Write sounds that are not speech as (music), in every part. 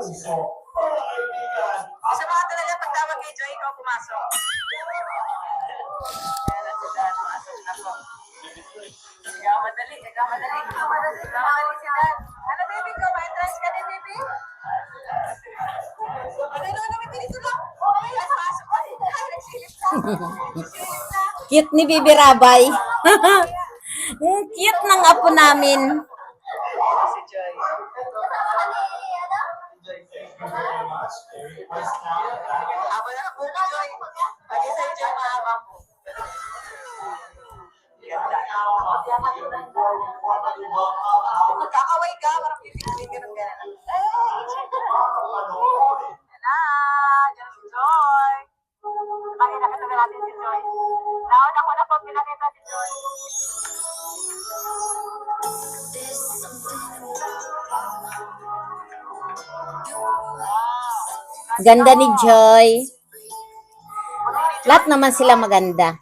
Mo ka talaga pagtawag kay Joy, ikaw pumasok. Na si Dan, pumasok na po. Ikaw madali, ikaw madali, ikaw madali, ikaw Dan. Ano ko, may entrance ka din baby? Ano ano ano, baby dito lang? Okay, pasok. Ay, nagsilip na. Nagsilip na. Cute ni Bibi Rabay. (laughs) Cute ng apo namin. Ito si Joy. Habang nakapo ka, Joy. Pag isa yung Joy, mahaba po. Magkakaway ka, parang Ganda ni Joy. Lahat naman sila maganda.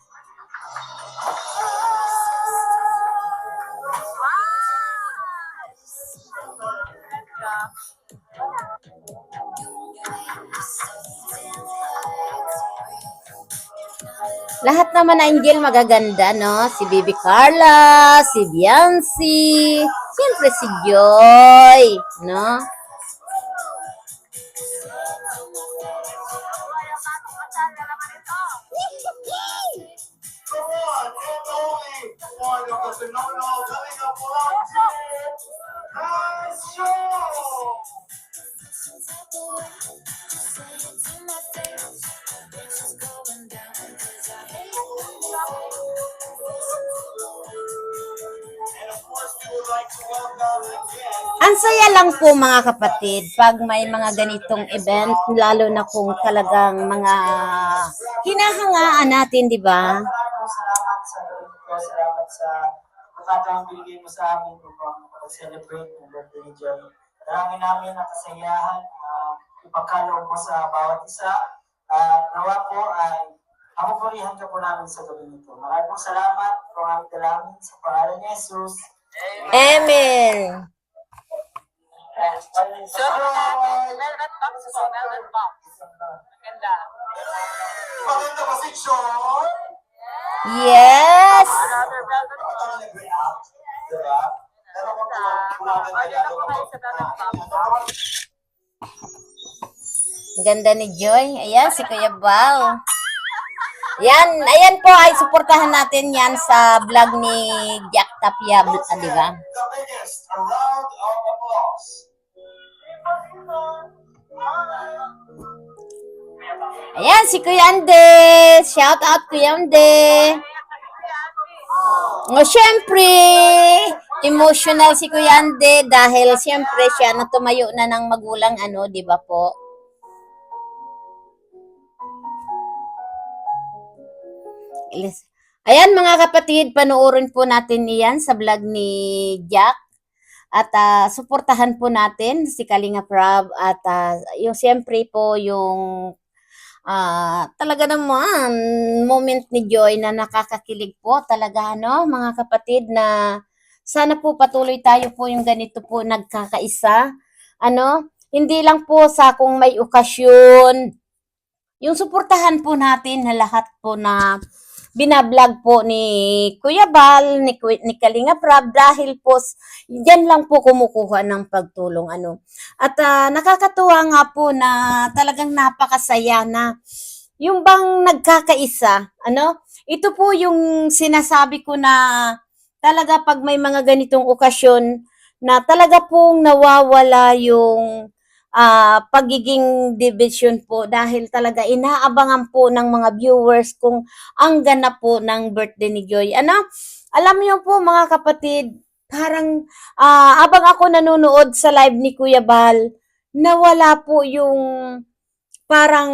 Lahat naman na Angel magaganda, no? Si Bibi Carla, si Biancy, siyempre si Joy, no? Lang po mga kapatid pag may mga ganitong event, lalo na kung talagang mga hinahangaan natin, di ba? Salamat sa ko. Salamat sa pagkataong binigay mo sa amin upang mag-celebrate ng birthday Joy. Marami namin ang kasayahan, uh, ipagkaloob mo sa bawat isa. At nawa po ay amupurihan ka po namin sa gabi nito. Maraming salamat po ang aming dalangin sa pangalan ni Jesus. Amen. So, velvet box po, velvet box. Maganda. Maganda ba si Joy? Yes! Ganda ni Joy. Ayan, si Kuya Bal. Yan, ayan po ay suportahan natin yan sa vlog ni Jack Tapia, ah, di ba? Ayan, si Kuya Ande. Shout out Kuya Ande. O, syempre, emotional si Kuya Ande dahil syempre siya na tumayo na ng magulang ano, di ba po? Ayan mga kapatid, panoorin po natin iyan sa vlog ni Jack. At ah, suportahan po natin si Kalinga Prab at ah, yung siyempre po yung ah, talaga naman moment ni Joy na nakakakilig po talaga no mga kapatid na sana po patuloy tayo po yung ganito po nagkakaisa. Ano hindi lang po sa kung may okasyon. Yung suportahan po natin na lahat po na binablog po ni Kuya Bal, ni, ni Kalinga Prab dahil po diyan lang po kumukuha ng pagtulong ano. At ah, nakakatuwa nga po na talagang napakasaya na yung bang nagkakaisa, ano? Ito po yung sinasabi ko na talaga pag may mga ganitong okasyon na talaga pong nawawala yung ah, pagiging division po dahil talaga inaabangan po ng mga viewers kung ang ganap po ng birthday ni Joy. Ano? Alam niyo po mga kapatid, parang ah, abang ako nanonood sa live ni Kuya Bal, nawala po yung parang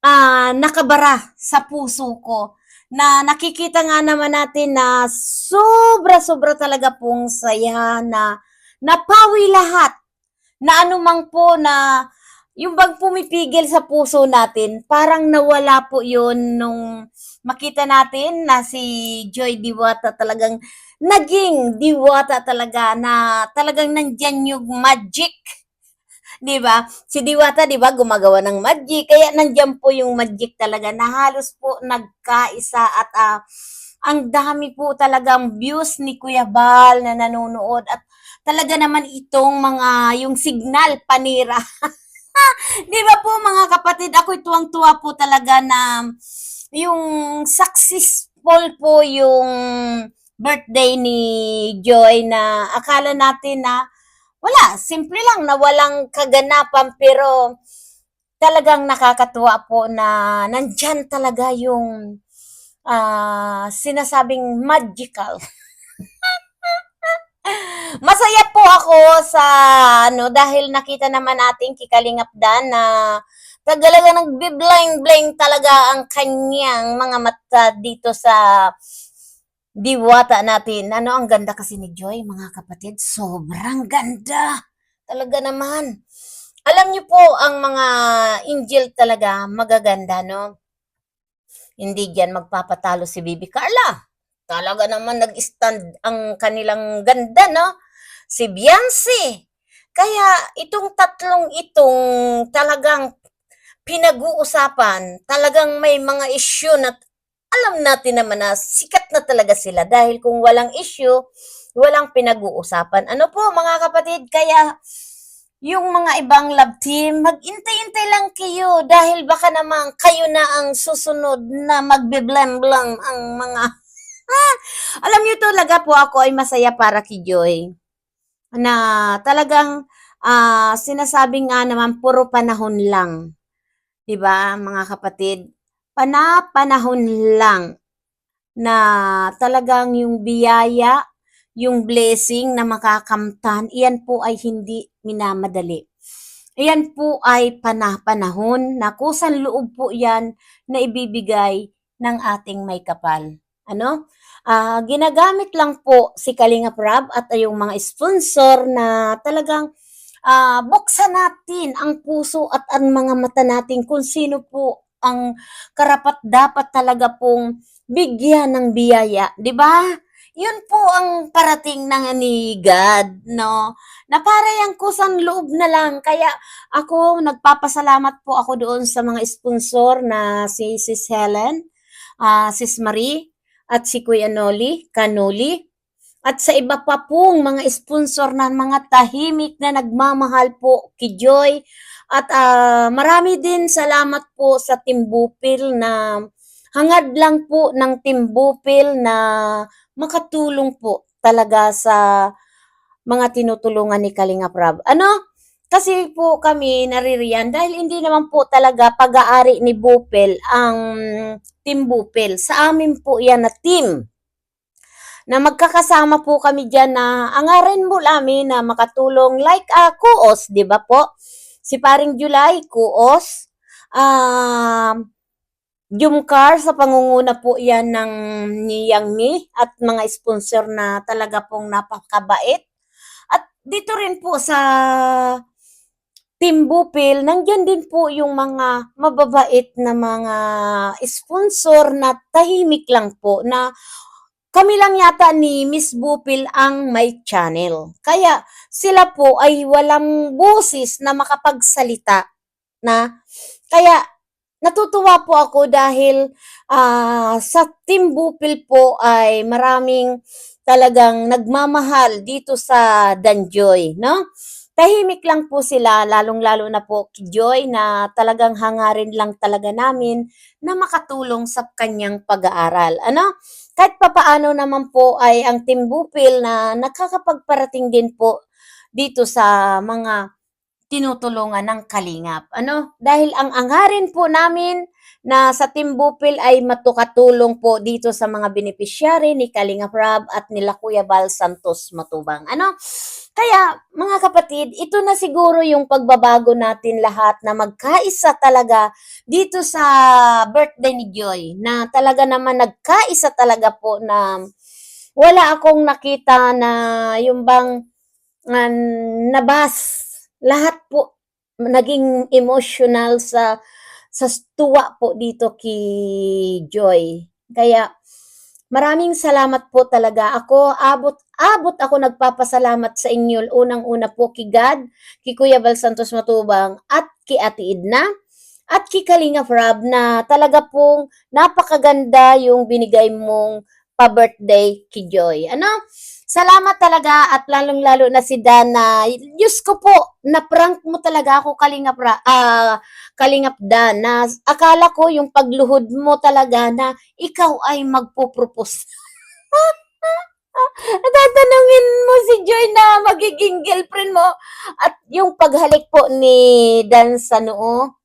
ah nakabara sa puso ko na nakikita nga naman natin na sobra-sobra talaga pong saya na napawi lahat na anumang po na yung bang pumipigil sa puso natin, parang nawala po yun nung makita natin na si Joy Diwata talagang naging diwata talaga na talagang nandyan yung magic (laughs) 'di ba? Si Diwata, 'di ba, gumagawa ng magic. Kaya nandiyan po yung magic talaga na halos po nagkaisa at ah, ang dami po talagang views ni Kuya Bal na nanonood at talaga naman itong mga yung signal panira. (laughs) 'Di ba po mga kapatid, ako tuwang-tuwa po talaga na yung successful po yung birthday ni Joy na akala natin na wala, simple lang na walang kaganapan pero talagang nakakatuwa po na nandyan talaga yung ah, sinasabing magical. (laughs) (laughs) Masaya po ako sa ano dahil nakita naman natin kikalingap Dan na tagalaga nagbi-bling-bling talaga ang kanyang mga mata dito sa diwata natin. Ano, ang ganda kasi ni Joy, mga kapatid. Sobrang ganda. Talaga naman. Alam niyo po, ang mga angel talaga, magaganda, no? Hindi diyan magpapatalo si Bibi Carla. Talaga naman nag-stand ang kanilang ganda, no? Si Beyonce. Kaya itong tatlong itong talagang pinag-uusapan, talagang may mga issue na alam natin naman na sikat na talaga sila dahil kung walang issue, walang pinag-uusapan. Ano po mga kapatid, kaya yung mga ibang love team, mag-intay-intay lang kayo dahil baka naman kayo na ang susunod na magbe-blam-blam ang mga... Ah, alam niyo talaga po ako ay masaya para kay Joy. Na talagang ah, sinasabi nga naman puro panahon lang. 'Di ba mga kapatid? Pana-panahon lang na talagang yung biyaya, yung blessing na makakamtan, iyan po ay hindi minamadali. Iyan po ay panah-panahon na kusang loob po yan na ibibigay ng ating may kapal. Ano? Ah, ginagamit lang po si Kalinga Prab at yung mga sponsor na talagang ah, buksan natin ang puso at ang mga mata natin kung sino po ang karapat dapat talaga pong bigyan ng biyaya, 'di ba? Yun po ang parating ng ni God, no? Na para yung kusang loob na lang. Kaya ako, nagpapasalamat po ako doon sa mga sponsor na si Sis Helen, ah, Sis Marie, at si Kuya Noli, Kanoli, at sa iba pa pong mga sponsor na mga tahimik na nagmamahal po kay Joy. At ah, marami din salamat po sa Team Bupil na hangad lang po ng Team Bupil na makatulong po talaga sa mga tinutulungan ni Kalinga Prab. Ano? Kasi po kami naririyan dahil hindi naman po talaga pag-aari ni Bupil ang Team Bupil. Sa amin po yan na team na magkakasama po kami dyan na angarin mo namin na makatulong like uh, kuos, di ba po? Si paring July, kuos. Um, Jumcar sa pangunguna po yan ng ni Yang Mi at mga sponsor na talaga pong napakabait. At dito rin po sa Team Bupil, nandyan din po yung mga mababait na mga sponsor na tahimik lang po na kami lang yata ni Miss Bupil ang may channel. Kaya sila po ay walang boses na makapagsalita na kaya natutuwa po ako dahil ah, sa Team Bupil po ay maraming talagang nagmamahal dito sa Danjoy, no? Tahimik lang po sila, lalong-lalo na po Joy na talagang hangarin lang talaga namin na makatulong sa kanyang pag-aaral. Ano? Kahit papaano naman po ay ang Team Bupil na nakakapagparating din po dito sa mga tinutulungan ng kalingap. Ano? Dahil ang angarin po namin na sa Team Bupil ay matukatulong po dito sa mga beneficiary ni Kalingap Rab at nila Kuya Bal Santos Matubang. Ano? Kaya mga kapatid, ito na siguro yung pagbabago natin lahat na magkaisa talaga dito sa birthday ni Joy na talaga naman nagkaisa talaga po na wala akong nakita na yung bang uh, nabas lahat po naging emotional sa sa tuwa po dito kay Joy. Kaya Maraming salamat po talaga. Ako, abot, abot ako nagpapasalamat sa inyo. Unang-una po kay God, kay Kuya Bal Santos Matubang, at kay Ate Idna, at kay Kalinga Frab na talaga pong napakaganda yung binigay mong pa-birthday kay Joy. Ano? Salamat talaga at lalong-lalo na si Dana. Diyos ko po, na-prank mo talaga ako, Kalinga Fra, ah, Kalingap Dan, na akala ko yung pagluhod mo talaga na ikaw ay magpo-propose. (laughs) Tatanungin mo si Joy na magiging girlfriend mo at yung paghalik po ni Dan sa noo.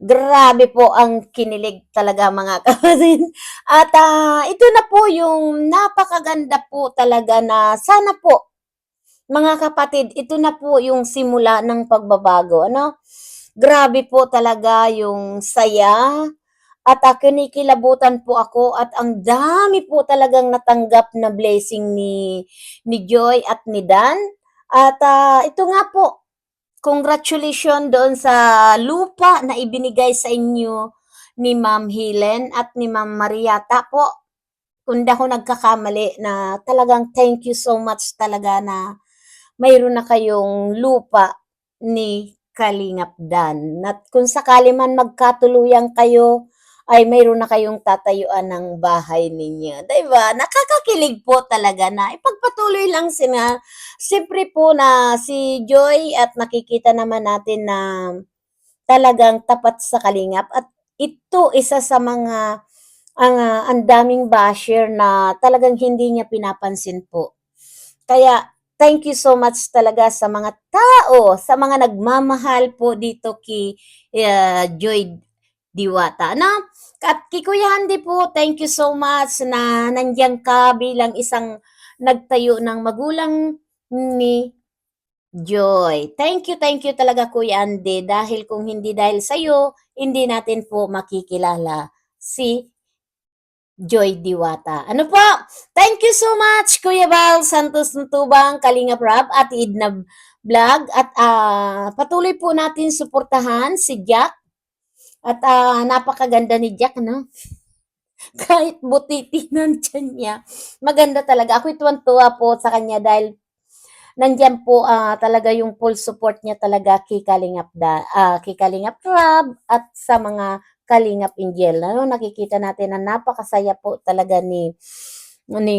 Grabe po ang kinilig talaga mga (laughs) kapatid. At ah, ito na po yung napakaganda po talaga na sana po mga kapatid, ito na po yung simula ng pagbabago. Ano? Grabe po talaga yung saya at uh, kinikilabutan po ako at ang dami po talagang natanggap na blessing ni ni Joy at ni Dan. At ah, ito nga po, congratulations doon sa lupa na ibinigay sa inyo ni Ma'am Helen at ni Ma'am Mariata po. Kung ako nagkakamali na talagang thank you so much talaga na mayroon na kayong lupa ni Kalingap Dan. At kung sakali man magkatuluyan kayo, ay mayroon na kayong tatayuan ng bahay ninyo. Diba? Nakakakilig po talaga na ipagpatuloy lang sina. Siyempre po na si Joy at nakikita naman natin na talagang tapat sa Kalingap. At ito isa sa mga ang ah, ang daming basher na talagang hindi niya pinapansin po. Kaya thank you so much talaga sa mga tao, sa mga nagmamahal po dito kay uh, Joy Diwata. No? At Kuya Handy po, thank you so much na nandiyan ka bilang isang nagtayo ng magulang ni Joy. Thank you, thank you talaga Kuya Andy dahil kung hindi dahil sa iyo, hindi natin po makikilala si Joy Diwata. Ano po? Thank you so much Kuya Val Santos Tubang, Kalinga Prab at Idna Vlog at ah, patuloy po natin suportahan si Jack at ah, napakaganda ni Jack, no? (laughs) Kahit butiti nandyan niya. Maganda talaga. Ako tuwan-tuwa po sa kanya dahil nandyan po ah, talaga yung full support niya talaga kay Kalingap, da, ah, kay Kalingap Rob at sa mga Kalingap Angel. Ano, nakikita natin na napakasaya po talaga ni ni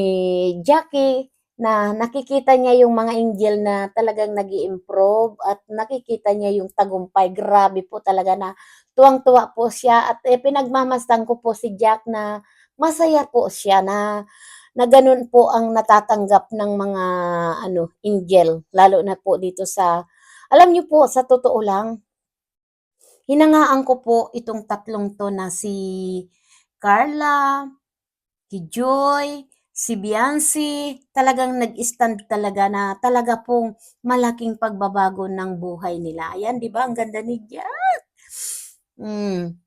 Jackie na nakikita niya yung mga angel na talagang nag improve at nakikita niya yung tagumpay. Grabe po talaga na tuwang-tuwa po siya at eh, pinagmamasdan ko po si Jack na masaya po siya na na ganun po ang natatanggap ng mga ano angel lalo na po dito sa alam niyo po sa totoo lang hinangaan ko po itong tatlong to na si Carla, si Joy, si Biancy, talagang nag-stand talaga na talaga pong malaking pagbabago ng buhay nila. Ayan, di ba? Ang ganda ni Jack. Mm.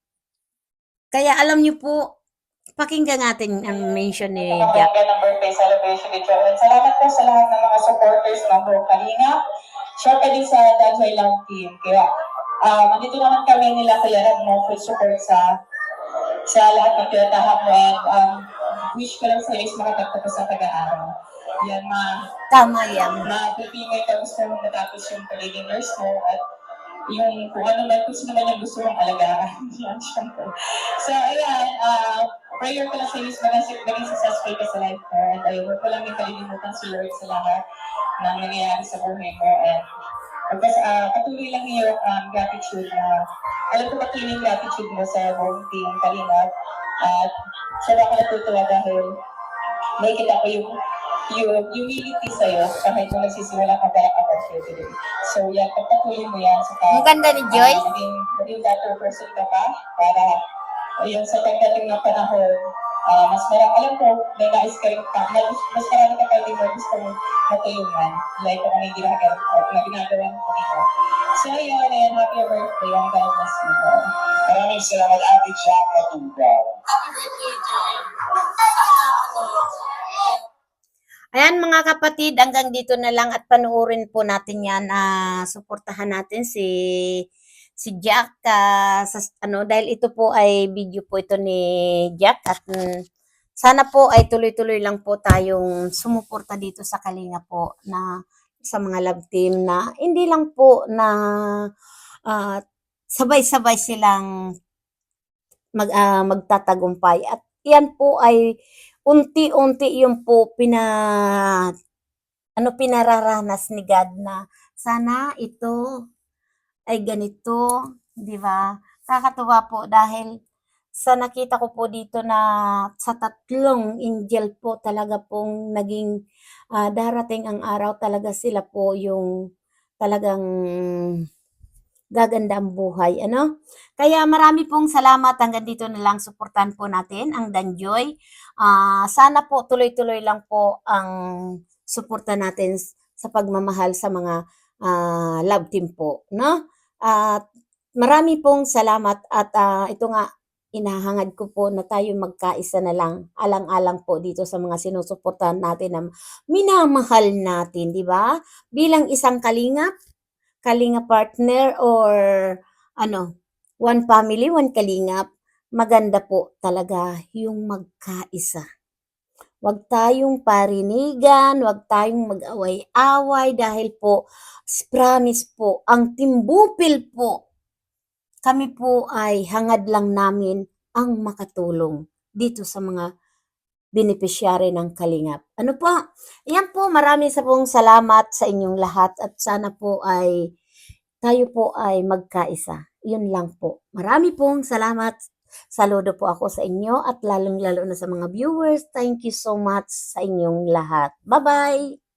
Kaya alam niyo po, pakinggan natin ang mention ni Jack. Napakaganda ng birthday celebration ni Joel. Salamat po sa lahat ng mga supporters ng Bro Kalinga. Sure ka din sa Danjoy Love Team. Kaya, um, andito naman kami nila Kuya Rab mo full support sa sa lahat ng tinatahak mo and um, wish ko lang sa iyo is makatagtapos sa pag-aaral. Yan, ma Tama yan. mapipingay ka gusto mong matapos yung pagiging nurse mo at yung kung ano man, kung sino man yung gusto mong alagaan. (laughs) Yan, syempre. So, ayan, uh, prayer ko lang sa iyo is maging, maging successful ka sa life mo. And huwag ko lang yung kalilimutan si Lord sa lahat ng nangyayari sa buhay mo. And pagkas, uh, patuloy lang yung um, gratitude na alam ko patuloy yung gratitude mo sa buong team Kalingap. At sana ako natutuwa dahil nakikita ko yung yung humility sa'yo kahit nung nagsisimula ka pala ka today. So, yan, pagpatuloy mo yan sa Ang ganda ni Joy. Uh, naging, naging better person ka pa para ayun sa pagdating ng panahon, ah, mas marami, alam ko, may nais kayong pa, mas, mas marami ka kayo mo gusto mo matulungan. Like kung yung ginagawa, na ginagawa mo kanina. So, ayun, ayun, happy birthday, and God bless you. Maraming salamat, Ate Jack Matubang. Ayan mga kapatid, hanggang dito na lang at panuorin po natin yan. ah suportahan natin si si Jack ah, sa ano dahil ito po ay video po ito ni Jack at mm, sana po ay tuloy-tuloy lang po tayong sumuporta dito sa Kalinga po na sa mga love team na hindi lang po na ah, sabay-sabay silang mag, ah, magtatagumpay at yan po ay unti-unti yung po pina ano pinararanas ni God na sana ito ay ganito, di ba? Kakatuwa po dahil sa nakita ko po dito na sa tatlong angel po talaga pong naging ah, darating ang araw talaga sila po yung talagang gaganda ang buhay, ano? Kaya marami pong salamat hanggang dito na lang suportahan po natin ang Danjoy. Ah, sana po tuloy-tuloy lang po ang suporta natin sa pagmamahal sa mga ah, love team po, no? At marami pong salamat at ah, ito nga inahangad ko po na tayo magkaisa na lang alang-alang po dito sa mga sinusuportahan natin na minamahal natin, di ba? Bilang isang kalingap, kalinga partner or ano, one family, one kalingap, maganda po talaga yung magkaisa. Huwag tayong parinigan, huwag tayong mag-away-away dahil po, promise po, ang timbupil po, kami po ay hangad lang namin ang makatulong dito sa mga beneficiary ng Kalingap. Ano po? Ayan po, marami sa pong salamat sa inyong lahat at sana po ay tayo po ay magkaisa. Yun lang po. Marami pong salamat. Saludo po ako sa inyo at lalong-lalo na sa mga viewers. Thank you so much sa inyong lahat. Bye-bye!